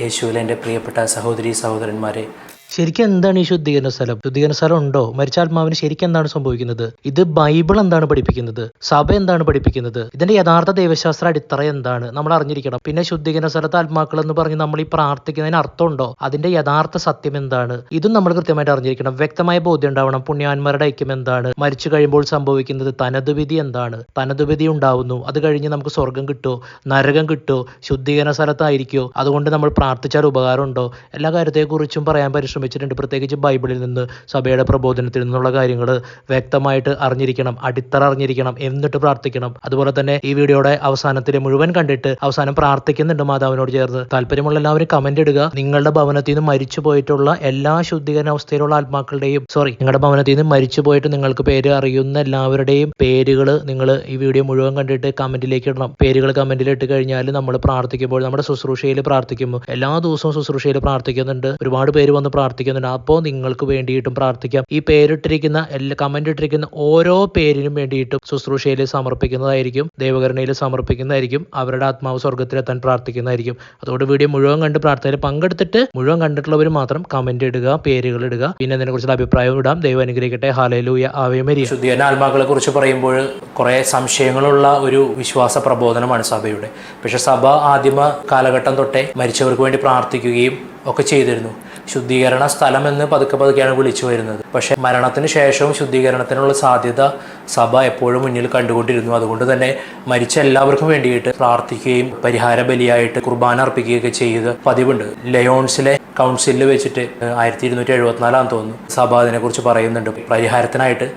യേശുവിലെ എന്റെ പ്രിയപ്പെട്ട സഹോദരി സഹോദരന്മാരെ ശരിക്കും എന്താണ് ഈ ശുദ്ധീകരണ സ്ഥലം? ശുദ്ധീകരണ സ്ഥലം ഉണ്ടോ? മരിച്ച ആത്മാവിന് ശരിക്കും എന്താണ് സംഭവിക്കുന്നത്? ഇത് ബൈബിൾ എന്താണ് പഠിപ്പിക്കുന്നത്? സഭ എന്താണ് പഠിപ്പിക്കുന്നത്? ഇതിന്റെ യഥാർത്ഥ ദൈവശാസ്ത്ര അടിത്തറ എന്താണ്? നമ്മൾ അറിഞ്ഞിരിക്കണം. പിന്നെ ശുദ്ധീകരണ സ്ഥലത്ത് ആത്മാക്കൾ എന്ന് പറഞ്ഞ് നമ്മൾ ഈ പ്രാർത്ഥിക്കുന്നതിന് അർത്ഥമുണ്ടോ? അതിന്റെ യഥാർത്ഥ സത്യം എന്താണ്? ഇതും നമ്മൾ കൃത്യമായിട്ട് അറിഞ്ഞിരിക്കണം. വ്യക്തമായ ബോധ്യം ഉണ്ടാവണം. പുണ്യാന്മാരുടെ ഐക്യം എന്താണ്? മരിച്ചു കഴിയുമ്പോൾ സംഭവിക്കുന്നത് തനത് വിധി എന്താണ്? തനത് വിധി ഉണ്ടാവുന്നു. അത് കഴിഞ്ഞ് നമുക്ക് സ്വർഗം കിട്ടോ? നരകം കിട്ടോ? ശുദ്ധീകരണ സ്ഥലത്തായിരിക്കോ? അതുകൊണ്ട് നമ്മൾ പ്രാർത്ഥിച്ചാൽ ഉപകാരമുണ്ടോ? എല്ലാ കാര്യത്തെക്കുറിച്ചും പറയാൻ പരിശ്രമിച്ചിട്ടുണ്ട് പ്രത്യേകിച്ച് ബൈബിളിൽ നിന്ന് സഭയുടെ പ്രബോധനത്തിൽ നിന്നുള്ള കാര്യങ്ങൾ വ്യക്തമായിട്ട് അറിഞ്ഞിരിക്കണം അടിത്തറ അറിഞ്ഞിരിക്കണം എന്നിട്ട് പ്രാർത്ഥിക്കണം. അതുപോലെ തന്നെ ഈ വീഡിയോയുടെ അവസാനത്തിൽ മുഴുവൻ കണ്ടിട്ട് അവസാനം പ്രാർത്ഥിക്കുന്നുണ്ട് മാതാവിനോട് ചേർന്ന്. താല്പര്യമുള്ള എല്ലാവരും കമന്റ് ഇടുക. നിങ്ങളുടെ ഭവനത്തിൽ നിന്ന് മരിച്ചു പോയിട്ടുള്ള എല്ലാ ശുദ്ധീകരണ അവസ്ഥയിലുള്ള ആത്മാക്കളുടെയും സോറി നിങ്ങളുടെ ഭവനത്തിൽ നിന്ന് മരിച്ചു പോയിട്ട് നിങ്ങൾക്ക് പേര് അറിയുന്ന എല്ലാവരുടെയും പേരുകൾ നിങ്ങൾ ഈ വീഡിയോ മുഴുവൻ കണ്ടിട്ട് കമന്റിലേക്ക് ഇടണം. പേരുകൾ കമന്റിൽ ഇട്ട് കഴിഞ്ഞാൽ നമ്മൾ പ്രാർത്ഥിക്കുമ്പോൾ നമ്മുടെ ശുശ്രൂഷയിൽ പ്രാർത്ഥിക്കുമ്പോൾ എല്ലാ ദിവസവും ശുശ്രൂഷയിൽ പ്രാർത്ഥിക്കുന്നുണ്ട്. ഒരുപാട് പേര് വന്ന് പ്രാർത്ഥിക്കുന്നുണ്ട്. അപ്പോൾ നിങ്ങൾക്ക് വേണ്ടിയിട്ടും പ്രാർത്ഥിക്കാം. ഈ പേരിട്ടിരിക്കുന്ന എല്ലാ കമന്റ് ഇട്ടിരിക്കുന്ന ഓരോ പേരിനും വേണ്ടിയിട്ടും ശുശ്രൂഷയിൽ സമർപ്പിക്കുന്നതായിരിക്കും ദൈവകരണയിൽ സമർപ്പിക്കുന്നതായിരിക്കും അവരുടെ ആത്മാവ് സ്വർഗത്തിലെത്താൻ പ്രാർത്ഥിക്കുന്നതായിരിക്കും. അതുകൊണ്ട് വീഡിയോ മുഴുവൻ കണ്ട് പ്രാർത്ഥനയിൽ പങ്കെടുത്തിട്ട് മുഴുവൻ കണ്ടിട്ടുള്ളവർ മാത്രം കമന്റ് ഇടുക പേരുകൾ ഇടുക പിന്നെ അതിനെക്കുറിച്ചുള്ള അഭിപ്രായം ഇടാം. ദൈവം അനുഗ്രഹിക്കട്ടെ. ഹാലലൂയ ആവേമരി ശുദ്ധീകരണ ആത്മാക്കളെ കുറിച്ച് പറയുമ്പോൾ കുറേ സംശയങ്ങളുള്ള ഒരു വിശ്വാസ പ്രബോധനമാണ് സഭയുടെ. പക്ഷെ സഭ ആദ്യമ കാലഘട്ടം തൊട്ടേ മരിച്ചവർക്ക് വേണ്ടി പ്രാർത്ഥിക്കുകയും ഒക്കെ ചെയ്തിരുന്നു. ശുദ്ധീകരണ സ്ഥലം എന്ന് പതുക്കെ പതുക്കെയാണ് വിളിച്ചു വരുന്നത്. പക്ഷേ മരണത്തിന് ശേഷവും ശുദ്ധീകരണത്തിനുള്ള സാധ്യത സഭ എപ്പോഴും മുന്നിൽ കണ്ടുകൊണ്ടിരുന്നു. അതുകൊണ്ട് തന്നെ മരിച്ച എല്ലാവർക്കും വേണ്ടിയിട്ട് പ്രാർത്ഥിക്കുകയും പരിഹാര ബലിയായിട്ട് കുർബാന അർപ്പിക്കുകയൊക്കെ ചെയ്ത് പതിവുണ്ട്. ലയോൺസിലെ കൗൺസിലിൽ വെച്ചിട്ട് ആയിരത്തി ഇരുന്നൂറ്റി എഴുപത്തിനാലാം തോന്നുന്നു. സഭ അതിനെക്കുറിച്ച് പറയുന്നുണ്ട്. പരിഹാരത്തിനായിട്ട്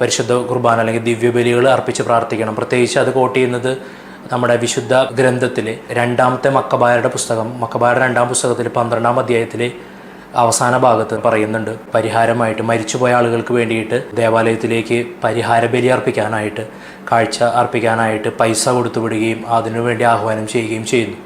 പരിശുദ്ധ കുർബാന അല്ലെങ്കിൽ ദിവ്യബലികൾ അർപ്പിച്ച് പ്രാർത്ഥിക്കണം. പ്രത്യേകിച്ച് അത് കോട്ട് ചെയ്യുന്നത് നമ്മുടെ വിശുദ്ധ ഗ്രന്ഥത്തിൽ രണ്ടാമത്തെ മക്കബായരുടെ പുസ്തകം മക്കബാര രണ്ടാം പുസ്തകത്തിൽ പന്ത്രണ്ടാം അധ്യായത്തിൽ അവസാന ഭാഗത്ത് പറയുന്നുണ്ട് പരിഹാരമായിട്ട് മരിച്ചുപോയ ആളുകൾക്ക് വേണ്ടിയിട്ട് ദേവാലയത്തിലേക്ക് പരിഹാര ബലി അർപ്പിക്കാനായിട്ട് കാഴ്ച അർപ്പിക്കാനായിട്ട് പൈസ കൊടുത്തുവിടുകയും അതിനുവേണ്ടി ആഹ്വാനം ചെയ്യുകയും ചെയ്യുന്നു.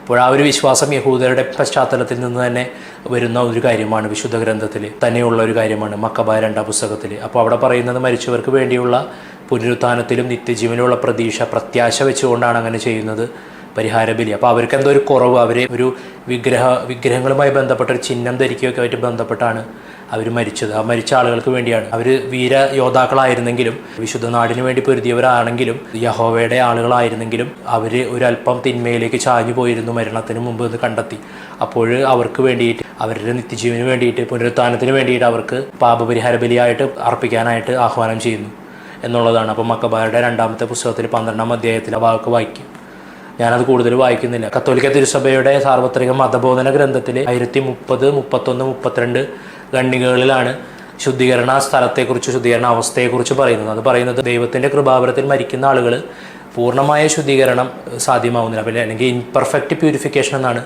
അപ്പോൾ ആ ഒരു വിശ്വാസം യഹൂദരുടെ പശ്ചാത്തലത്തിൽ നിന്ന് തന്നെ വരുന്ന ഒരു കാര്യമാണ് വിശുദ്ധ ഗ്രന്ഥത്തിൽ തന്നെയുള്ള ഒരു കാര്യമാണ് മക്കബായ രണ്ടാം പുസ്തകത്തിൽ അപ്പോൾ അവിടെ പറയുന്നത് മരിച്ചവർക്ക് വേണ്ടിയുള്ള പുനരുത്ഥാനത്തിലും നിത്യജീവനിലുള്ള പ്രതീക്ഷ പ്രത്യാശ വെച്ചുകൊണ്ടാണ് അങ്ങനെ ചെയ്യുന്നത് പരിഹാര ബലി. അപ്പോൾ അവർക്ക് എന്തോ ഒരു കുറവ് അവരെ ഒരു വിഗ്രഹ വിഗ്രഹങ്ങളുമായി ബന്ധപ്പെട്ട ഒരു ചിഹ്നം ധരിക്കുകയൊക്കെ ആയിട്ട് ബന്ധപ്പെട്ടാണ് അവർ മരിച്ചത്. ആ മരിച്ച ആളുകൾക്ക് വേണ്ടിയാണ്. അവർ വീര യോദ്ധാക്കളായിരുന്നെങ്കിലും വിശുദ്ധ നാടിന് വേണ്ടി പൊരുതിയവരാണെങ്കിലും യഹോവയുടെ ആളുകളായിരുന്നെങ്കിലും അവർ ഒരല്പം തിന്മയിലേക്ക് ചാഞ്ഞു പോയിരുന്നു മരണത്തിന് മുമ്പ് എന്ന് കണ്ടെത്തി. അപ്പോൾ അവർക്ക് വേണ്ടിയിട്ട് അവരുടെ നിത്യജീവന് വേണ്ടിയിട്ട് പുനരുത്ഥാനത്തിന് വേണ്ടിയിട്ട് അവർക്ക് പാപപരിഹാര ബലിയായിട്ട് അർപ്പിക്കാനായിട്ട് ആഹ്വാനം ചെയ്യുന്നു. എന്നുള്ളതാണ്. അപ്പോൾ മക്കബാരുടെ രണ്ടാമത്തെ പുസ്തകത്തിൽ പന്ത്രണ്ടാം അധ്യായത്തിൽ ആ വാക്ക് വായിക്കും. ഞാനത് കൂടുതൽ വായിക്കുന്നില്ല. കത്തോലിക്ക തിരുസഭയുടെ സാർവത്രിക മതബോധന ഗ്രന്ഥത്തിൽ ആയിരത്തി മുപ്പത് മുപ്പത്തൊന്ന് മുപ്പത്തിരണ്ട് ഖണ്ഡികകളിലാണ് ശുദ്ധീകരണ സ്ഥലത്തെക്കുറിച്ച് ശുദ്ധീകരണ അവസ്ഥയെക്കുറിച്ച് പറയുന്നത്. അത് പറയുന്നത് ദൈവത്തിന്റെ കൃപാവരത്തിൽ മരിക്കുന്ന ആളുകൾ പൂർണമായ ശുദ്ധീകരണം സാധ്യമാവുന്നില്ല. പിന്നെ അല്ലെങ്കിൽ ഇൻപെർഫെക്റ്റ് പ്യൂരിഫിക്കേഷൻ എന്നാണ്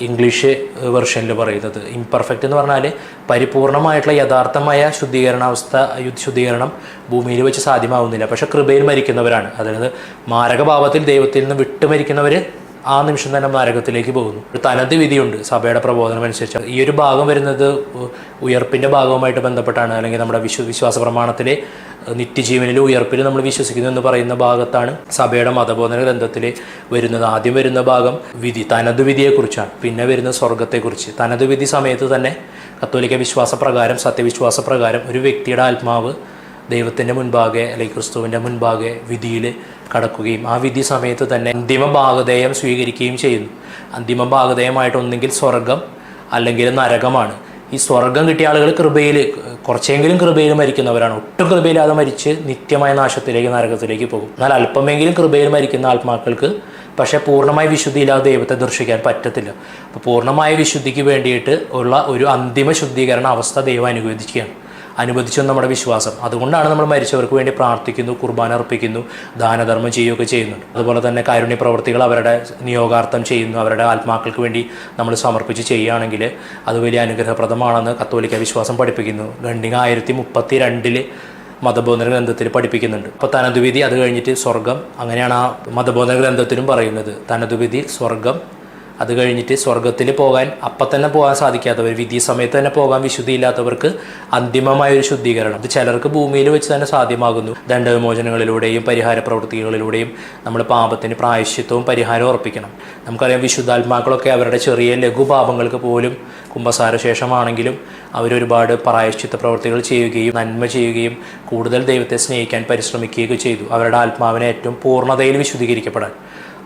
ഇംഗ്ലീഷ് വെർഷനിൽ പറയുന്നത്. ഇംപെർഫെക്റ്റ് എന്ന് പറഞ്ഞാൽ പരിപൂർണമായിട്ടുള്ള യഥാർത്ഥമായ ശുദ്ധീകരണാവസ്ഥ ശുദ്ധീകരണം ഭൂമിയിൽ വെച്ച് സാധ്യമാവുന്നില്ല. പക്ഷേ കൃപയിൽ മരിക്കുന്നവരാണ്. അതായത് മാരകഭാവത്തിൽ ദൈവത്തിൽ നിന്ന് വിട്ടു മരിക്കുന്നവർ ആ നിമിഷം തന്നെ നരകത്തിലേക്ക് പോകുന്നു. ഒരു തനത് വിധിയുണ്ട്. സഭയുടെ പ്രബോധനം അനുസരിച്ച്. ഈ ഒരു ഭാഗം വരുന്നത് ഉയർപ്പിന്റെ ഭാഗവുമായിട്ട് ബന്ധപ്പെട്ടാണ്. അല്ലെങ്കിൽ നമ്മുടെ വിശ്വ വിശ്വാസ പ്രമാണത്തിലെ നിത്യജീവനിൽ ഉയർപ്പിൽ നമ്മൾ വിശ്വസിക്കുന്നു എന്ന് പറയുന്ന ഭാഗത്താണ് സഭയുടെ മതബോധന ഗ്രന്ഥത്തിൽ വരുന്നത്. ആദ്യം വരുന്ന ഭാഗം വിധി തനത് വിധിയെക്കുറിച്ചാണ്. പിന്നെ വരുന്ന സ്വർഗത്തെക്കുറിച്ച് തനത് വിധി സമയത്ത് തന്നെ കത്തോലിക്ക വിശ്വാസപ്രകാരം സത്യവിശ്വാസപ്രകാരം സത്യവിശ്വാസ പ്രകാരം ഒരു വ്യക്തിയുടെ ആത്മാവ് ദൈവത്തിന്റെ മുൻപാകെ അല്ലെങ്കിൽ ക്രിസ്തുവിന്റെ മുൻപാകെ വിധിയിൽ കടക്കുകയും ആ വിധി സമയത്ത് തന്നെ അന്തിമ ഭാഗധേയം സ്വീകരിക്കുകയും ചെയ്യുന്നു. അന്തിമ ഭാഗധേയമായിട്ട് ഒന്നെങ്കിൽ സ്വർഗം അല്ലെങ്കിൽ നരകമാണ്. ഈ സ്വർഗം കിട്ടിയ ആളുകൾ കൃപയിൽ കുറച്ചെങ്കിലും കൃപയിൽ മരിക്കുന്നവരാണ്. ഒട്ടും കൃപയില്ലാതെ മരിച്ച് നിത്യമായ നാശത്തിലേക്ക് നരകത്തിലേക്ക് പോകും. എന്നാൽ അല്പമെങ്കിലും കൃപയിൽ മരിക്കുന്ന ആത്മാക്കൾക്ക് പക്ഷേ പൂർണമായ വിശുദ്ധിയില്ലാതെ ദൈവത്തെ ദർശിക്കാൻ പറ്റത്തില്ല. അപ്പോൾ പൂർണമായ വിശുദ്ധിക്ക് വേണ്ടിയിട്ട് ഉള്ള ഒരു അന്തിമ ശുദ്ധീകരണ അവസ്ഥ ദൈവം അനുവദിക്കുകയാണ്. അനുവദിച്ചു നമ്മുടെ വിശ്വാസം. അതുകൊണ്ടാണ് നമ്മൾ മരിച്ചവർക്ക് വേണ്ടി പ്രാർത്ഥിക്കുന്നു കുർബാന അർപ്പിക്കുന്നു ദാനധർമ്മം ചെയ്യുകയൊക്കെ ചെയ്യുന്നുണ്ട്. അതുപോലെ തന്നെ കാരുണ്യ പ്രവർത്തികൾ അവരുടെ നിയോഗാർത്ഥം ചെയ്യുന്നു അവരുടെ ആത്മാക്കൾക്ക് വേണ്ടി നമ്മൾ സമർപ്പിച്ച് ചെയ്യുകയാണെങ്കിൽ അത് വലിയ അനുഗ്രഹപ്രദമാണെന്ന് കത്തോലിക്ക വിശ്വാസം പഠിപ്പിക്കുന്നു. ഗണ്ഡിക ആയിരത്തി മുപ്പത്തി രണ്ടിൽ മതബോധന ഗ്രന്ഥത്തിൽ പഠിപ്പിക്കുന്നുണ്ട്. അപ്പോൾ തനതുവിധി അത് കഴിഞ്ഞിട്ട് സ്വർഗം അങ്ങനെയാണ് ആ മതബോധന ഗ്രന്ഥത്തിലും പറയുന്നത്. തനതുവിധി സ്വർഗം അത് കഴിഞ്ഞിട്ട് സ്വർഗത്തിൽ പോകാൻ അപ്പം തന്നെ പോകാൻ സാധിക്കാത്തവർ വിധി സമയത്ത് തന്നെ പോകാൻ വിശുദ്ധിയില്ലാത്തവർക്ക് അന്തിമമായ ഒരു ശുദ്ധീകരണം. അത് ചിലർക്ക് ഭൂമിയിൽ വെച്ച് തന്നെ സാധ്യമാകുന്നു. ദണ്ഡവിമോചനങ്ങളിലൂടെയും പരിഹാര പ്രവൃത്തികളിലൂടെയും നമ്മൾ പാപത്തിന് പ്രായശ്ചിത്വവും പരിഹാരം ഉറപ്പിക്കണം. നമുക്കറിയാം വിശുദ്ധാത്മാക്കളൊക്കെ അവരുടെ ചെറിയ ലഘുപാപങ്ങൾക്ക് പോലും കുംഭസാര ശേഷമാണെങ്കിലും അവരൊരുപാട് പ്രായശ്ചിത്ത പ്രവൃത്തികൾ ചെയ്യുകയും നന്മ ചെയ്യുകയും കൂടുതൽ ദൈവത്തെ സ്നേഹിക്കാൻ പരിശ്രമിക്കുകയൊക്കെ ചെയ്തു. അവരുടെ ആത്മാവിനെ ഏറ്റവും പൂർണതയിൽ വിശുദ്ധീകരിക്കപ്പെടാൻ.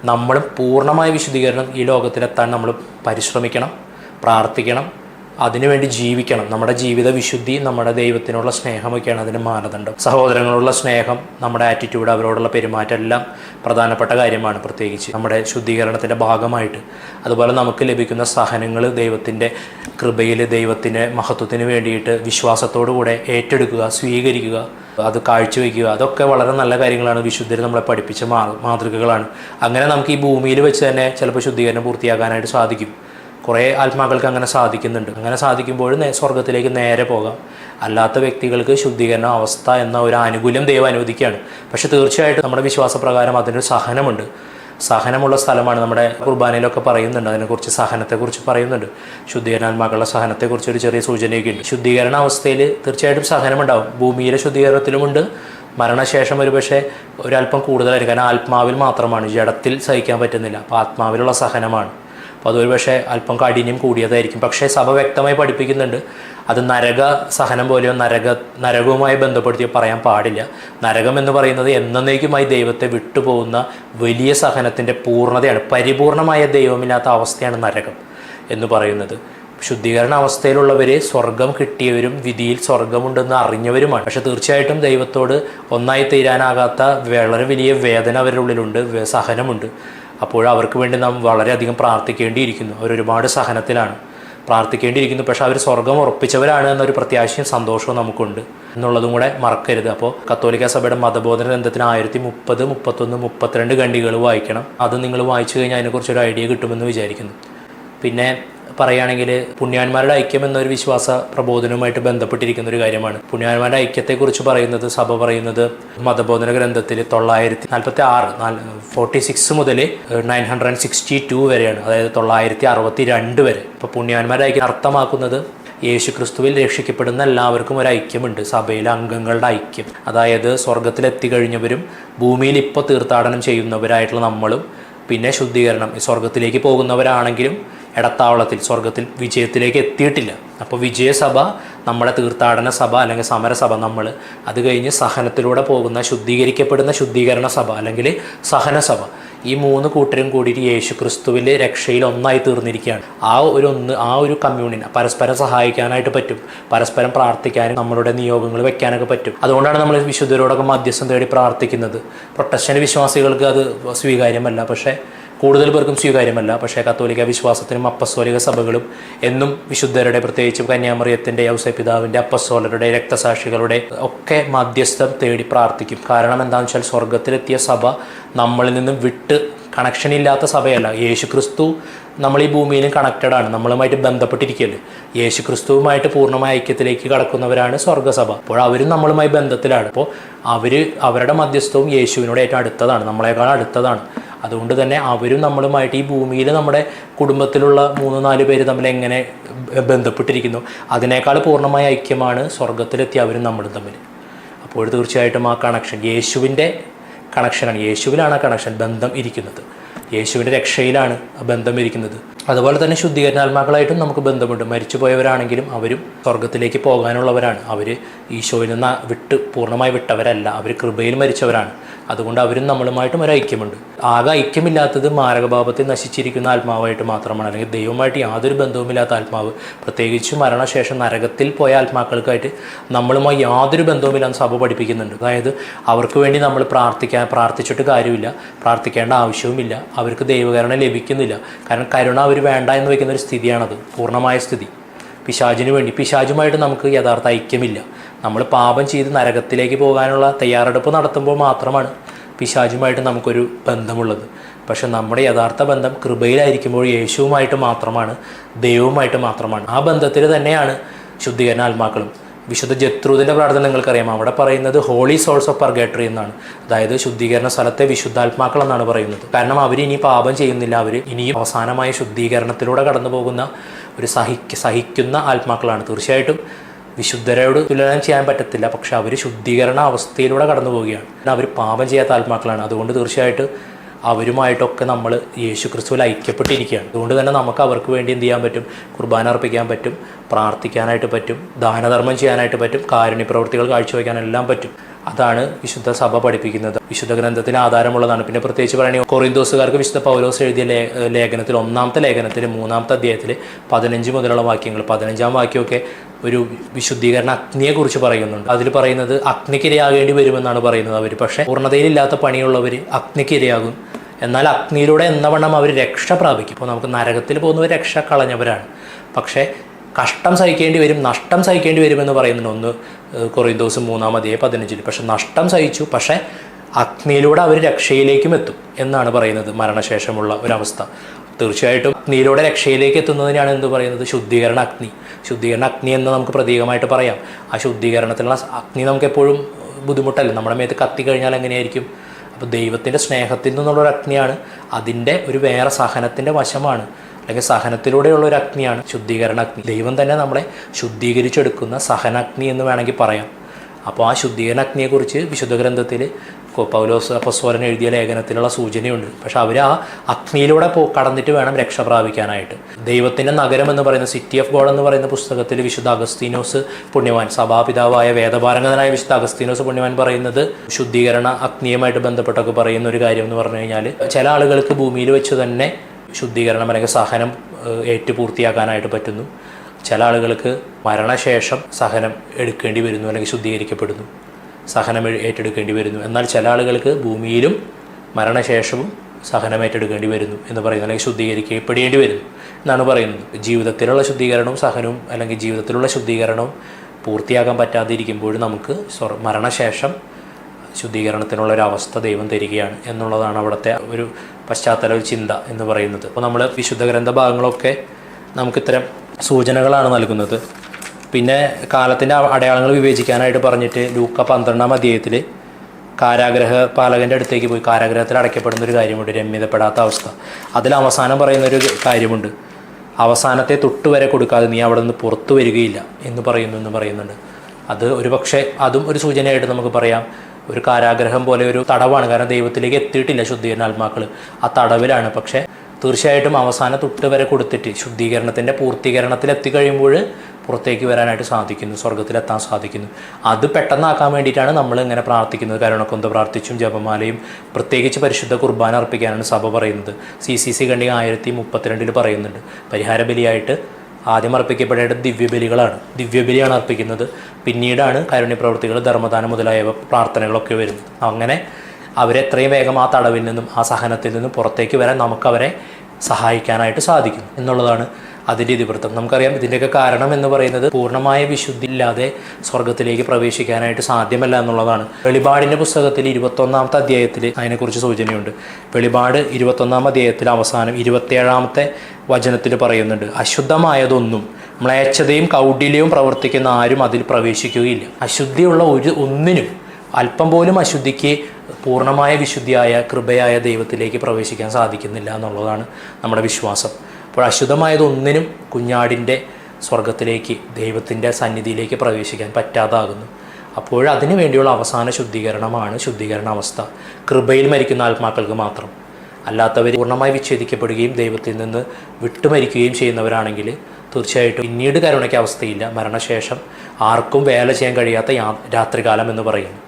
നമ്മളും പൂർണമായ വിശുദ്ധീകരണം ഈ ലോകത്തിലെത്താൻ നമ്മൾ പരിശ്രമിക്കണം പ്രാർത്ഥിക്കണം അതിനുവേണ്ടി ജീവിക്കണം. നമ്മുടെ ജീവിത വിശുദ്ധി നമ്മുടെ ദൈവത്തിനുള്ള സ്നേഹമൊക്കെയാണ് അതിന്റെ മാനദണ്ഡം. സഹോദരങ്ങളുള്ള സ്നേഹം നമ്മുടെ ആറ്റിറ്റ്യൂഡ് അവരോടുള്ള പെരുമാറ്റം എല്ലാം പ്രധാനപ്പെട്ട കാര്യമാണ് പ്രത്യേകിച്ച്. നമ്മുടെ ശുദ്ധീകരണത്തിന്റെ ഭാഗമായിട്ട്. അതുപോലെ നമുക്ക് ലഭിക്കുന്ന സഹനങ്ങൾ ദൈവത്തിന്റെ കൃപയിൽ ദൈവത്തിന്റെ മഹത്വത്തിന് വേണ്ടിയിട്ട് വിശ്വാസത്തോടുകൂടെ ഏറ്റെടുക്കുക സ്വീകരിക്കുക. അത് കാഴ്ചവെക്കുക. അതൊക്കെ വളരെ നല്ല കാര്യങ്ങളാണ്. വിശുദ്ധർ നമ്മളെ പഠിപ്പിച്ച മാതൃകകളാണ്. അങ്ങനെ നമുക്ക് ഈ ഭൂമിയിൽ വെച്ച് തന്നെ ചിലപ്പോൾ ശുദ്ധീകരണം പൂർത്തിയാക്കാനായിട്ട് സാധിക്കും. കുറേ ആത്മാക്കൾക്ക് അങ്ങനെ സാധിക്കുന്നുണ്ട്. അങ്ങനെ സാധിക്കുമ്പോൾ സ്വർഗത്തിലേക്ക് നേരെ പോകാം. അല്ലാത്ത വ്യക്തികൾക്ക് ശുദ്ധീകരണ അവസ്ഥ എന്ന ഒരു ആനുകൂല്യം ദൈവം അനുവദിക്കുകയാണ്. പക്ഷെ തീർച്ചയായിട്ടും നമ്മുടെ വിശ്വാസപ്രകാരം അതിനൊരു സഹനമുണ്ട്. സഹനമുള്ള സ്ഥലമാണ് നമ്മുടെ കുർബാനയിലൊക്കെ പറയുന്നുണ്ട്. അതിനെക്കുറിച്ച് സഹനത്തെക്കുറിച്ച് പറയുന്നുണ്ട്. ശുദ്ധീകരണാത്മാക്കളുടെ സഹനത്തെക്കുറിച്ച് ഒരു ചെറിയ സൂചനയൊക്കെ ഉണ്ട്. ശുദ്ധീകരണ അവസ്ഥയിൽ തീർച്ചയായിട്ടും സഹനമുണ്ടാവും. ഭൂമിയിലെ ശുദ്ധീകരണത്തിലുമുണ്ട്. മരണശേഷം ഒരുപക്ഷെ ഒരല്പം കൂടുതലായിരിക്കും. കാരണം ആത്മാവിൽ മാത്രമാണ്. ജഡത്തിൽ സഹിക്കാൻ പറ്റുന്നില്ല. അപ്പോൾ ആത്മാവിലുള്ള സഹനമാണ്. അപ്പോൾ അതൊരു പക്ഷേ അല്പം കാഠിന്യം കൂടിയതായിരിക്കും. പക്ഷേ സഭ വ്യക്തമായി പഠിപ്പിക്കുന്നുണ്ട്. അത് നരക സഹനം പോലെയോ നരക നരകവുമായി ബന്ധപ്പെടുത്തി പറയാൻ പാടില്ല. നരകം എന്ന് പറയുന്നത് എന്നേക്കുമായി ദൈവത്തെ വിട്ടുപോകുന്ന വലിയ സഹനത്തിന്റെ പൂർണതയാണ് പരിപൂർണമായ ദൈവമില്ലാത്ത അവസ്ഥയാണ് നരകം എന്ന് പറയുന്നത്. ശുദ്ധീകരണ അവസ്ഥയിലുള്ളവർ സ്വർഗം കിട്ടിയവരും വിധിയിൽ സ്വർഗമുണ്ടെന്ന് അറിഞ്ഞവരുമാണ്. പക്ഷെ തീർച്ചയായിട്ടും ദൈവത്തോട് ഒന്നായി തീരാനാകാത്ത വളരെ വലിയ വേദന അവരുടെ ഉള്ളിലുണ്ട് സഹനമുണ്ട്. അപ്പോൾ അവർക്ക് വേണ്ടി നാം വളരെയധികം പ്രാർത്ഥിക്കേണ്ടിയിരിക്കുന്നു. അവരൊരുപാട് സഹനത്തിലാണ്. പ്രാർത്ഥിക്കേണ്ടിയിരിക്കുന്നു. പക്ഷെ അവർ സ്വർഗം ഉറപ്പിച്ചവരാണ് എന്നൊരു പ്രത്യാശയും സന്തോഷവും നമുക്കുണ്ട് എന്നുള്ളതും കൂടെ മറക്കരുത്. അപ്പോൾ കത്തോലിക്ക സഭയുടെ മതബോധന ഗ്രന്ഥത്തിന് ആയിരത്തി മുപ്പത് മുപ്പത്തൊന്ന് മുപ്പത്തിരണ്ട് ഖണ്ഡികൾ വായിക്കണം. അത് നിങ്ങൾ വായിച്ചു കഴിഞ്ഞാൽ അതിനെക്കുറിച്ചൊരു ഐഡിയ കിട്ടുമെന്ന് വിചാരിക്കുന്നു. പിന്നെ പറയുകയാണെങ്കിൽ പുണ്യാന്മാരുടെ ഐക്യം എന്നൊരു വിശ്വാസ പ്രബോധനവുമായിട്ട് ബന്ധപ്പെട്ടിരിക്കുന്ന ഒരു കാര്യമാണ്. പുണ്യാന്മാരുടെ ഐക്യത്തെക്കുറിച്ച് പറയുന്നത് സഭ പറയുന്നത് മതബോധന ഗ്രന്ഥത്തിൽ തൊള്ളായിരത്തി നാൽപ്പത്തി ആറ് ഫോർട്ടി സിക്സ് മുതൽ നയൻ ഹൺഡ്രഡ് സിക്സ്റ്റി ടു വരെയാണ്. അതായത് തൊള്ളായിരത്തി അറുപത്തി രണ്ട് വരെ. ഇപ്പോൾ പുണ്യാന്മാരുടെ ഐക്യം അർത്ഥമാക്കുന്നത് യേശു ക്രിസ്തുവിൽ രക്ഷിക്കപ്പെടുന്ന എല്ലാവർക്കും ഒരു ഐക്യമുണ്ട്. സഭയിലെ അംഗങ്ങളുടെ ഐക്യം. അതായത് സ്വർഗത്തിലെത്തിക്കഴിഞ്ഞവരും ഭൂമിയിൽ ഇപ്പോൾ തീർത്ഥാടനം ചെയ്യുന്നവരായിട്ടുള്ള നമ്മളും പിന്നെ ശുദ്ധീകരണം. സ്വർഗത്തിലേക്ക് പോകുന്നവരാണെങ്കിലും ഇടത്താവളത്തിൽ സ്വർഗത്തിൽ വിജയത്തിലേക്ക് എത്തിയിട്ടില്ല. അപ്പോൾ വിജയസഭ നമ്മുടെ തീർത്ഥാടന സഭ അല്ലെങ്കിൽ സമരസഭ നമ്മൾ അത് കഴിഞ്ഞ് സഹനത്തിലൂടെ പോകുന്ന ശുദ്ധീകരിക്കപ്പെടുന്ന ശുദ്ധീകരണ സഭ അല്ലെങ്കിൽ സഹനസഭ. ഈ മൂന്ന് കൂട്ടരും കൂടിയിട്ട് യേശു ക്രിസ്തുവിൽ രക്ഷയിൽ ഒന്നായി തീർന്നിരിക്കുകയാണ്. ആ ഒരു ഒന്ന് ആ ഒരു കമ്മ്യൂണിനെ പരസ്പരം സഹായിക്കാനായിട്ട് പറ്റും. പരസ്പരം പ്രാർത്ഥിക്കാനും നമ്മളുടെ നിയോഗങ്ങൾ വെക്കാനൊക്കെ പറ്റും. അതുകൊണ്ടാണ് നമ്മൾ വിശുദ്ധരോടൊക്കെ മധ്യസ്ഥം തേടി പ്രാർത്ഥിക്കുന്നത്. പ്രൊട്ടക്ഷൻ വിശ്വാസികൾക്ക് അത് സ്വീകാര്യമല്ല. പക്ഷേ കൂടുതൽ പേർക്കും സ്വീകാര്യമല്ല. പക്ഷേ കത്തോലിക്ക വിശ്വാസത്തിനും അപ്പസ്തോലിക സഭകളും എന്നും വിശുദ്ധരുടെ പ്രത്യേകിച്ച് കന്യാമറിയത്തിന്റെ ഔസപിതാവിന്റെ അപ്പസ്തോലരുടെ രക്തസാക്ഷികളുടെ ഒക്കെ മധ്യസ്ഥം തേടി പ്രാർത്ഥിക്കും. കാരണം എന്താണെന്ന് വെച്ചാൽ സ്വർഗത്തിലെത്തിയ സഭ നമ്മളിൽ നിന്നും വിട്ട് കണക്ഷൻ ഇല്ലാത്ത സഭയല്ല. യേശു ക്രിസ്തു നമ്മൾ ഈ ഭൂമിയിലും കണക്റ്റഡ് ആണ്. നമ്മളുമായിട്ട് ബന്ധപ്പെട്ടിരിക്കുകയല്ലേ യേശു ക്രിസ്തുവുമായിട്ട് പൂർണമായ ഐക്യത്തിലേക്ക് കടക്കുന്നവരാണ് സ്വർഗസഭ. അപ്പോൾ അവരും നമ്മളുമായി ബന്ധത്തിലാണ്. അപ്പോൾ അവർ അവരുടെ മധ്യസ്ഥവും യേശുവിനോട് ഏറ്റവും അടുത്തതാണ്. നമ്മളെക്കാൾ അടുത്തതാണ്. അതുകൊണ്ട് തന്നെ അവരും നമ്മളുമായിട്ട് ഈ ഭൂമിയിൽ നമ്മുടെ കുടുംബത്തിലുള്ള മൂന്ന് നാല് പേര് തമ്മിൽ എങ്ങനെ ബന്ധപ്പെട്ടിരിക്കുന്നു അതിനേക്കാൾ പൂർണമായ ഐക്യമാണ് സ്വർഗത്തിലെത്തിയ അവരും നമ്മളും തമ്മിൽ. അപ്പോൾ തീർച്ചയായിട്ടും ആ കണക്ഷൻ യേശുവിന്റെ കണക്ഷനാണ് യേശുവിലാണ് ആ കണക്ഷൻ ബന്ധം ഇരിക്കുന്നത്. യേശുവിന്റെ രക്ഷയിലാണ് ബന്ധം ഇരിക്കുന്നത്. അതുപോലെ തന്നെ ശുദ്ധീകരണാത്മാക്കളായിട്ടും നമുക്ക് ബന്ധമുണ്ട്. മരിച്ചുപോയവരാണെങ്കിലും അവരും സ്വർഗത്തിലേക്ക് പോകാനുള്ളവരാണ്. അവർ ഈശോയിൽ നിന്ന് വിട്ട് പൂർണമായി വിട്ടവരല്ല. അവർ കൃപയിൽ മരിച്ചവരാണ്. അതുകൊണ്ട് അവരും നമ്മളുമായിട്ടും ഒരു ഐക്യമുണ്ട്. ആകെ ഐക്യമില്ലാത്തത് മാരകഭാവത്തിൽ നശിച്ചിരിക്കുന്ന ആത്മാവായിട്ട് മാത്രമാണ്. അല്ലെങ്കിൽ ദൈവമായിട്ട് യാതൊരു ബന്ധവുമില്ലാത്ത ആത്മാവ്. പ്രത്യേകിച്ച് മരണശേഷം നരകത്തിൽ പോയ ആത്മാക്കൾക്കായിട്ട് നമ്മളുമായി യാതൊരു ബന്ധവുമില്ലാന്ന് സഭ പഠിപ്പിക്കുന്നുണ്ട്. അതായത് അവർക്ക് വേണ്ടി നമ്മൾ പ്രാർത്ഥിക്കാൻ പ്രാർത്ഥിച്ചിട്ട് കാര്യമില്ല. പ്രാർത്ഥിക്കേണ്ട ആവശ്യവുമില്ല. അവർക്ക് ദൈവകരുണ ലഭിക്കുന്നില്ല. കാരണം കരുണ അവർ വേണ്ട എന്ന് വയ്ക്കുന്ന ഒരു സ്ഥിതിയാണത്. പൂർണമായ സ്ഥിതി. പിശാജിന് വേണ്ടി. പിശാജുമായിട്ട് നമുക്ക് യഥാർത്ഥ ഐക്യമില്ല. നമ്മൾ പാപം ചെയ്ത് നരകത്തിലേക്ക് പോകാനുള്ള തയ്യാറെടുപ്പ് നടത്തുമ്പോൾ മാത്രമാണ് പിശാജുമായിട്ട് നമുക്കൊരു ബന്ധമുള്ളത്. പക്ഷെ നമ്മുടെ യഥാർത്ഥ ബന്ധം കൃപയിലായിരിക്കുമ്പോൾ യേശുവുമായിട്ട് മാത്രമാണ് ദൈവവുമായിട്ട് മാത്രമാണ്. ആ ബന്ധത്തിൽ തന്നെയാണ് ശുദ്ധീകരണ ആത്മാക്കളും. വിശുദ്ധ ജത്രൂതിന്റെ പ്രാർത്ഥന നിങ്ങൾക്കറിയാം. അവിടെ പറയുന്നത് ഹോളി സോൾസ് ഓഫ് പർഗേറ്ററി എന്നാണ്. അതായത് ശുദ്ധീകരണ സ്ഥലത്തെ വിശുദ്ധാത്മാക്കൾ എന്നാണ് പറയുന്നത്. കാരണം അവർ ഇനി പാപം ചെയ്യുന്നില്ല. അവർ ഇനിയും അവസാനമായ ശുദ്ധീകരണത്തിലൂടെ കടന്നു പോകുന്ന ഒരു സഹിക്ക് സഹിക്കുന്ന ആത്മാക്കളാണ്. തീർച്ചയായിട്ടും വിശുദ്ധരോട് തുലനം ചെയ്യാൻ പറ്റത്തില്ല. പക്ഷെ അവർ ശുദ്ധീകരണ അവസ്ഥയിലൂടെ കടന്നു പോവുകയാണ് അവർ പാപം ചെയ്യാത്ത ആത്മാക്കളാണ്. അതുകൊണ്ട് തീർച്ചയായിട്ടും അവരുമായിട്ടൊക്കെ നമ്മൾ യേശു ക്രിസ്തുവിൽ ഐക്യപ്പെട്ടിരിക്കുകയാണ്. അതുകൊണ്ട് തന്നെ നമുക്ക് അവർക്ക് വേണ്ടി എന്ത് ചെയ്യാൻ പറ്റും? കുർബാന അർപ്പിക്കാൻ പറ്റും പ്രാർത്ഥിക്കാനായിട്ട് പറ്റും ദാനധർമ്മം ചെയ്യാനായിട്ട് പറ്റും കാരുണ്യ പ്രവൃത്തികൾ കാഴ്ചവെക്കാനെല്ലാം പറ്റും. അതാണ് വിശുദ്ധ സഭ പഠിപ്പിക്കുന്നത്. വിശുദ്ധ ഗ്രന്ഥത്തിന് ആധാരമുള്ളതാണ്. പിന്നെ പ്രത്യേകിച്ച് പറയുകയാണെങ്കിൽ കൊറിന്തോസുകാർക്ക് വിശുദ്ധ പൗലോസ് എഴുതിയ ലേഖനത്തിൽ ഒന്നാമത്തെ ലേഖനത്തിൽ മൂന്നാമത്തെ അധ്യായത്തിൽ പതിനഞ്ച് മുതലുള്ള വാക്യങ്ങൾ പതിനഞ്ചാം വാക്യമൊക്കെ ഒരു വിശുദ്ധീകരണ അഗ്നിയെക്കുറിച്ച് പറയുന്നുണ്ട്. അതിൽ പറയുന്നത് അഗ്നിക്കിരയാകേണ്ടി വരുമെന്നാണ് പറയുന്നത് അവർ പക്ഷേ പൂർണതയിലില്ലാത്ത പണിയുള്ളവർ അഗ്നിക്കിരയാകും. എന്നാൽ അഗ്നിയിലൂടെ എന്നവണ്ണം അവർ രക്ഷ പ്രാപിക്കും. ഇപ്പോൾ നമുക്ക് നരകത്തിൽ പോകുന്നവർ രക്ഷ കളഞ്ഞവരാണ്. പക്ഷേ കഷ്ടം സഹിക്കേണ്ടി വരും നഷ്ടം സഹിക്കേണ്ടി വരുമെന്ന് പറയുന്നുണ്ട് ഒന്ന് കുറേ മൂന്നാം അധികം പതിനഞ്ചിൽ പക്ഷെ നഷ്ടം സഹിച്ചു പക്ഷേ അഗ്നിയിലൂടെ അവർ രക്ഷയിലേക്കും എത്തും എന്നാണ് പറയുന്നത് മരണശേഷമുള്ള ഒരവസ്ഥ. തീർച്ചയായിട്ടും അഗ്നിയിലൂടെ രക്ഷയിലേക്ക് എത്തുന്നതിനാണ് എന്ത് പറയുന്നത്? ശുദ്ധീകരണ അഗ്നി. ശുദ്ധീകരണ അഗ്നി എന്ന് നമുക്ക് പ്രതീകമായിട്ട് പറയാം. ആ ശുദ്ധീകരണത്തിനുള്ള അഗ്നി നമുക്ക് എപ്പോഴും ബുദ്ധിമുട്ടല്ല? നമ്മുടെ മേത്ത് കത്തി കഴിഞ്ഞാൽ എങ്ങനെയായിരിക്കും? അപ്പോൾ ദൈവത്തിന്റെ സ്നേഹത്തിൽ നിന്നുള്ളൊരു അഗ്നിയാണ്. അതിന്റെ ഒരു വേറെ സഹനത്തിന്റെ വശമാണ്. അല്ലെങ്കിൽ സഹനത്തിലൂടെയുള്ള ഒരു അഗ്നിയാണ് ശുദ്ധീകരണ അഗ്നി. ദൈവം തന്നെ നമ്മളെ ശുദ്ധീകരിച്ചെടുക്കുന്ന സഹനാഗ്നി എന്ന് വേണമെങ്കിൽ പറയാം. അപ്പോൾ ആ ശുദ്ധീകരണ അഗ്നിയെക്കുറിച്ച് വിശുദ്ധ ഗ്രന്ഥത്തിൽ പൗലോസ് അപ്പസ്വരൻ എഴുതിയ ലേഖനത്തിലുള്ള സൂചനയുണ്ട്. പക്ഷെ അവർ ആ അഗ്നിയിലൂടെ പോ കടന്നിട്ട് വേണം രക്ഷ പ്രാപിക്കാനായിട്ട്. ദൈവത്തിന്റെ നഗരം എന്ന് പറയുന്ന സിറ്റി ഓഫ് ഗോഡ് എന്ന് പറയുന്ന പുസ്തകത്തിൽ വിശുദ്ധ അഗസ്തീനോസ് പുണ്യവാൻ സഭാപിതാവായ വേദപാരംഗതനായ വിശുദ്ധ അഗസ്തീനോസ് പുണ്യവാൻ പറയുന്നത് ശുദ്ധീകരണ അഗ്നിയുമായിട്ട് ബന്ധപ്പെട്ടൊക്കെ പറയുന്ന ഒരു കാര്യം എന്ന് പറഞ്ഞു കഴിഞ്ഞാൽ ചില ആളുകൾക്ക് ഭൂമിയിൽ വെച്ച് തന്നെ ശുദ്ധീകരണം അല്ലെങ്കിൽ സഹനം ഏറ്റു പൂർത്തിയാക്കാനായിട്ട് പറ്റുന്നു. ചില ആളുകൾക്ക് മരണശേഷം സഹനം എടുക്കേണ്ടി വരുന്നു അല്ലെങ്കിൽ ശുദ്ധീകരിക്കപ്പെടുന്നു. സഹനം ഏറ്റെടുക്കേണ്ടി വരുന്നു. എന്നാൽ ചില ആളുകൾക്ക് ഭൂമിയിലും മരണശേഷവും സഹനം ഏറ്റെടുക്കേണ്ടി വരുന്നു എന്ന് പറയുന്നത് അല്ലെങ്കിൽ ശുദ്ധീകരിക്കപ്പെടേണ്ടി വരുന്നു എന്നാണ് പറയുന്നത്. ജീവിതത്തിലുള്ള ശുദ്ധീകരണവും സഹനവും അല്ലെങ്കിൽ ജീവിതത്തിലുള്ള ശുദ്ധീകരണവും പൂർത്തിയാക്കാൻ പറ്റാതിരിക്കുമ്പോൾ നമുക്ക് മരണശേഷം ശുദ്ധീകരണത്തിനുള്ള ഒരു അവസ്ഥ ദൈവം തരികയാണ് എന്നുള്ളതാണ് അവിടുത്തെ ഒരു പശ്ചാത്തല ചിന്ത എന്ന് പറയുന്നത്. അപ്പോൾ നമ്മൾ വിശുദ്ധ ഗ്രന്ഥ ഭാഗങ്ങളൊക്കെ നമുക്ക് ഇത്തരം സൂചനകളാണ് നൽകുന്നത്. പിന്നെ കാലത്തിന്റെ അടയാളങ്ങൾ വിവേചിക്കാനായിട്ട് പറഞ്ഞിട്ട് ലൂക്ക പന്ത്രണ്ടാം അധ്യായത്തിൽ കാരാഗ്രഹ പാലകന്റെ അടുത്തേക്ക് പോയി. കാരാഗ്രഹത്തിൽ അടയ്ക്കപ്പെടുന്ന ഒരു കാര്യമുണ്ട് രമ്യതപ്പെടാത്ത അവസ്ഥ. അതിൽ അവസാനം പറയുന്ന ഒരു കാര്യമുണ്ട്. അവസാനത്തെ തൊട്ട് വരെ കൊടുക്കാതെ നീ അവിടെ നിന്ന് പുറത്തു വരികയില്ല എന്ന് പറയുന്നു എന്ന് പറയുന്നുണ്ട്. അത് ഒരു പക്ഷേ അതും ഒരു സൂചനയായിട്ട് നമുക്ക് പറയാം. ഒരു കാരാഗ്രഹം പോലെ ഒരു തടവാണ്. കാരണം ദൈവത്തിലേക്ക് എത്തിയിട്ടില്ല ശുദ്ധീകരണ ആത്മാക്കൾ ആ തടവിലാണ്. പക്ഷേ തീർച്ചയായിട്ടും അവസാന തൊട്ട് വരെ കൊടുത്തിട്ട് ശുദ്ധീകരണത്തിന്റെ പൂർത്തീകരണത്തിൽ എത്തിക്കഴിയുമ്പോൾ പുറത്തേക്ക് വരാനായിട്ട് സാധിക്കുന്നു സ്വർഗത്തിലെത്താൻ സാധിക്കുന്നു. അത് പെട്ടെന്നാക്കാൻ വേണ്ടിയിട്ടാണ് നമ്മൾ ഇങ്ങനെ പ്രാർത്ഥിക്കുന്നത്. കരുണക്കൊന്ത പ്രാർത്ഥിച്ചും ജപമാലയും പ്രത്യേകിച്ച് പരിശുദ്ധ കുർബാന അർപ്പിക്കാനാണ് സഭ പറയുന്നത്. സി സി സി കണ്ടി ആയിരത്തി മുപ്പത്തിരണ്ടിൽ പറയുന്നുണ്ട്. പരിഹാര ബലിയായിട്ട് ആദ്യം അർപ്പിക്കപ്പെടേണ്ട ദിവ്യബലികളാണ്. ദിവ്യബലിയാണ് അർപ്പിക്കുന്നത്. പിന്നീടാണ് കാരുണ്യ പ്രവൃത്തികൾ ധർമ്മദാനം മുതലായവ പ്രാർത്ഥനകളൊക്കെ വരുന്നത്. അങ്ങനെ അവരെത്രയും വേഗം ആ തടവിൽ നിന്നും ആ സഹനത്തിൽ നിന്നും പുറത്തേക്ക് വരാൻ നമുക്കവരെ സഹായിക്കാനായിട്ട് സാധിക്കും എന്നുള്ളതാണ് അതിന്റെ ഇതിവൃത്തം. നമുക്കറിയാം ഇതിന്റെയൊക്കെ കാരണം എന്ന് പറയുന്നത് പൂർണമായ വിശുദ്ധി ഇല്ലാതെ സ്വർഗത്തിലേക്ക് പ്രവേശിക്കാനായിട്ട് സാധ്യമല്ല എന്നുള്ളതാണ്. വെളിപാടിന്റെ പുസ്തകത്തിൽ ഇരുപത്തൊന്നാമത്തെ അധ്യായത്തിൽ അതിനെക്കുറിച്ച് സൂചനയുണ്ട്. വെളിപാട് ഇരുപത്തൊന്നാം അധ്യായത്തിൽ അവസാനം ഇരുപത്തിയേഴാമത്തെ വചനത്തിൽ പറയുന്നുണ്ട് അശുദ്ധമായതൊന്നും മ്ലേച്ഛതയും കൗഡില്യവും പ്രവർത്തിക്കുന്ന ആരും അതിൽ പ്രവേശിക്കുകയില്ല. അശുദ്ധിയുള്ള ഒരു ഒന്നിനും അല്പം പോലും അശുദ്ധിക്ക് പൂർണമായ വിശുദ്ധിയായ കൃപയായ ദൈവത്തിലേക്ക് പ്രവേശിക്കാൻ സാധിക്കുന്നില്ല എന്നുള്ളതാണ് നമ്മുടെ വിശ്വാസം. അപ്പോൾ അശുദ്ധമായതൊന്നിനും കുഞ്ഞാടിന്റെ സ്വർഗത്തിലേക്ക് ദൈവത്തിന്റെ സന്നിധിയിലേക്ക് പ്രവേശിക്കാൻ പറ്റാതാകുന്നു. അപ്പോൾ അതിനു വേണ്ടിയുള്ള അവസാന ശുദ്ധീകരണമാണ് ശുദ്ധീകരണ അവസ്ഥ കൃപയിൽ മരിക്കുന്ന ആത്മാക്കൾക്ക് മാത്രം. അല്ലാത്തവർ പൂർണമായി വിച്ഛേദിക്കപ്പെടുകയും ദൈവത്തിൽ നിന്ന് വിട്ടുമരിക്കുകയും ചെയ്യുന്നവരാണെങ്കിൽ തീർച്ചയായിട്ടും പിന്നീട് കരുണയ്ക്ക് അവസ്ഥയില്ല. മരണശേഷം ആർക്കും വേല ചെയ്യാൻ കഴിയാത്ത യാ- രാത്രികാലം എന്ന് പറയുന്നു.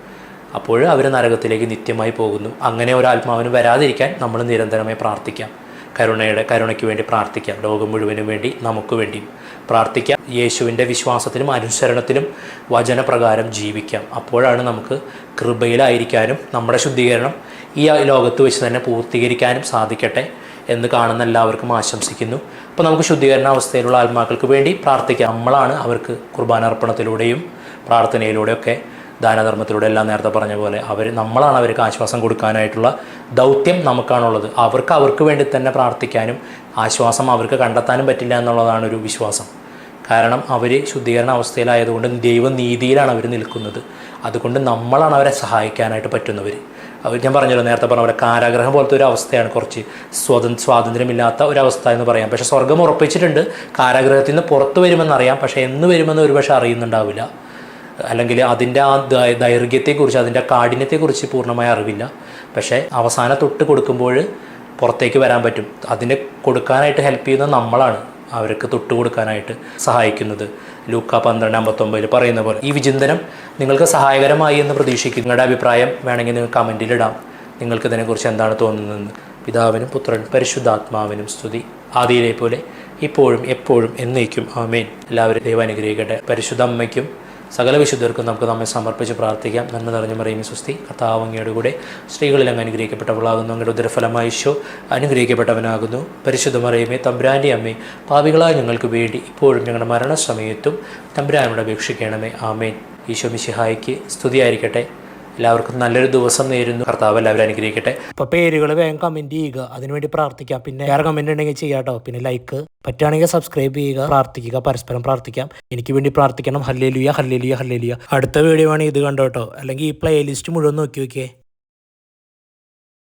അപ്പോൾ അവർ നരകത്തിലേക്ക് നിത്യമായി പോകുന്നു. അങ്ങനെ ഒരു ആത്മാവിന് വരാതിരിക്കാൻ നമ്മൾ നിരന്തരമായി പ്രാർത്ഥിക്കാം. കരുണയുടെ കരുണയ്ക്ക് വേണ്ടി പ്രാർത്ഥിക്കാം. ലോകം മുഴുവനും വേണ്ടി നമുക്ക് വേണ്ടിയും പ്രാർത്ഥിക്കാം. യേശുവിന്റെ വിശ്വാസത്തിലും അനുസരണത്തിലും വചനപ്രകാരം ജീവിക്കാം. അപ്പോഴാണ് നമുക്ക് കൃപയിലായിരിക്കാനും നമ്മുടെ ശുദ്ധീകരണം ഈ ലോകത്ത് വെച്ച് തന്നെ പൂർത്തീകരിക്കാനും സാധിക്കട്ടെ എന്ന് കാണുന്ന എല്ലാവർക്കും ആശംസിക്കുന്നു. അപ്പോൾ നമുക്ക് ശുദ്ധീകരണ അവസ്ഥയിലുള്ള ആത്മാക്കൾക്ക് വേണ്ടി പ്രാർത്ഥിക്കാം. നമ്മളാണ് അവർക്ക് കുർബാനർപ്പണത്തിലൂടെയും പ്രാർത്ഥനയിലൂടെയൊക്കെ ദാനധർമ്മത്തിലൂടെ എല്ലാം നേരത്തെ പറഞ്ഞ പോലെ അവർ നമ്മളാണ് അവർക്ക് ആശ്വാസം കൊടുക്കാനായിട്ടുള്ള ദൗത്യം നമുക്കാണുള്ളത്. അവർക്ക് അവർക്ക് വേണ്ടി തന്നെ പ്രാർത്ഥിക്കാനും ആശ്വാസം അവർക്ക് കണ്ടെത്താനും പറ്റില്ല എന്നുള്ളതാണ് ഒരു വിശ്വാസം. കാരണം അവർ ശുദ്ധീകരണ അവസ്ഥയിലായതുകൊണ്ട് ദൈവനീതിയിലാണ് അവർ നിൽക്കുന്നത്. അതുകൊണ്ട് നമ്മളാണ് അവരെ സഹായിക്കാനായിട്ട് പറ്റുന്നവർ അവർ ഞാൻ പറഞ്ഞല്ലോ നേരത്തെ പറഞ്ഞ പോലെ കാരാഗ്രഹം പോലത്തെ ഒരു അവസ്ഥയാണ് കുറച്ച് സ്വതന്ത്ര സ്വാതന്ത്ര്യമില്ലാത്ത ഒരവസ്ഥ എന്ന് പറയാം. പക്ഷേ സ്വർഗം ഉറപ്പിച്ചിട്ടുണ്ട്. കാരാഗ്രഹത്തിൽ നിന്ന് പുറത്തു വരുമെന്നറിയാം. പക്ഷേ എന്ന് വരുമെന്ന് ഒരുപക്ഷെ അറിയുന്നുണ്ടാവില്ല. അല്ലെങ്കിൽ അതിന്റെ ആ ദൈർഘ്യത്തെക്കുറിച്ച് അതിന്റെ കാഠിന്യത്തെക്കുറിച്ച് പൂർണമായ അറിവില്ല. പക്ഷേ അവസാന തൊട്ട് കൊടുക്കുമ്പോൾ പുറത്തേക്ക് വരാൻ പറ്റും. അതിനെ കൊടുക്കാനായിട്ട് ഹെൽപ്പ് ചെയ്യുന്ന നമ്മളാണ് അവർക്ക് തൊട്ട് കൊടുക്കാനായിട്ട് സഹായിക്കുന്നത്. ലൂക്ക പന്ത്രണ്ട് അമ്പത്തൊമ്പതിൽ പറയുന്ന പോലെ ഈ വിചിന്തനം നിങ്ങൾക്ക് സഹായകരമായി എന്ന് പ്രതീക്ഷിക്കും നിങ്ങളുടെ അഭിപ്രായം വേണമെങ്കിൽ നിങ്ങൾ കമന്റിലിടാം നിങ്ങൾക്ക് ഇതിനെക്കുറിച്ച് എന്താണ് തോന്നുന്നതെന്ന്. പിതാവിനും പുത്രനും പരിശുദ്ധാത്മാവിനും സ്തുതി. ആദിയിലെ പോലെ ഇപ്പോഴും എപ്പോഴും എന്നേക്കും. ആമേൻ. എല്ലാവരും ദൈവം അനുഗ്രഹിക്കട്ടെ. പരിശുദ്ധ അമ്മയ്ക്കും സകല വിശുദ്ധർക്കും നമുക്ക് നമ്മെ സമർപ്പിച്ച് പ്രാർത്ഥിക്കാം. നന്മ നിറഞ്ഞ മറിയും സുസ്തി കർത്താവങ്ങയുടെ കൂടെ സ്ത്രീകളിൽ അങ്ങ് അനുഗ്രഹിക്കപ്പെട്ടവളാകുന്നു. അങ്ങയുടെ ഉദരഫലമായി ഈശോ അനുഗ്രഹിക്കപ്പെട്ടവനാകുന്നു. പരിശുദ്ധ മറിയമേ തമ്പുരാന്റെ അമ്മേ പാപികളായ ഞങ്ങൾക്ക് വേണ്ടി ഇപ്പോഴും ഞങ്ങളുടെ മരണസമയത്തും തമ്പുരാനോട് അപേക്ഷിക്കണമേ. ആമേൻ. ഈശോ മിശിഹായിക്ക് സ്തുതിയായിരിക്കട്ടെ. എല്ലാവർക്കും നല്ലൊരു ദിവസം നേരുന്നു. കർത്താവ് എല്ലാവരും അനുഗ്രഹിക്കട്ടെ. അപ്പൊ പേരുകൾ വേഗം കമന്റ് ചെയ്യുക. അതിനുവേണ്ടി പ്രാർത്ഥിക്കാം. പിന്നെ വേറെ കമന്റ് ഉണ്ടെങ്കിൽ ചെയ്യാട്ടോ പിന്നെ ലൈക്ക് പറ്റുകയാണെങ്കിൽ സബ്സ്ക്രൈബ് ചെയ്യുക. പ്രാർത്ഥിക്കുക. പരസ്പരം പ്രാർത്ഥിക്കാം. എനിക്ക് വേണ്ടി പ്രാർത്ഥിക്കണം. ഹല്ലേലുയ ഹല്ലേലുയ ഹല്ലേലുയ അടുത്ത വീഡിയോ ആണ് ഇത് കണ്ടോട്ടോ അല്ലെങ്കിൽ ഈ പ്ലേലിസ്റ്റ് മുഴുവൻ നോക്കി നോക്കിയേ.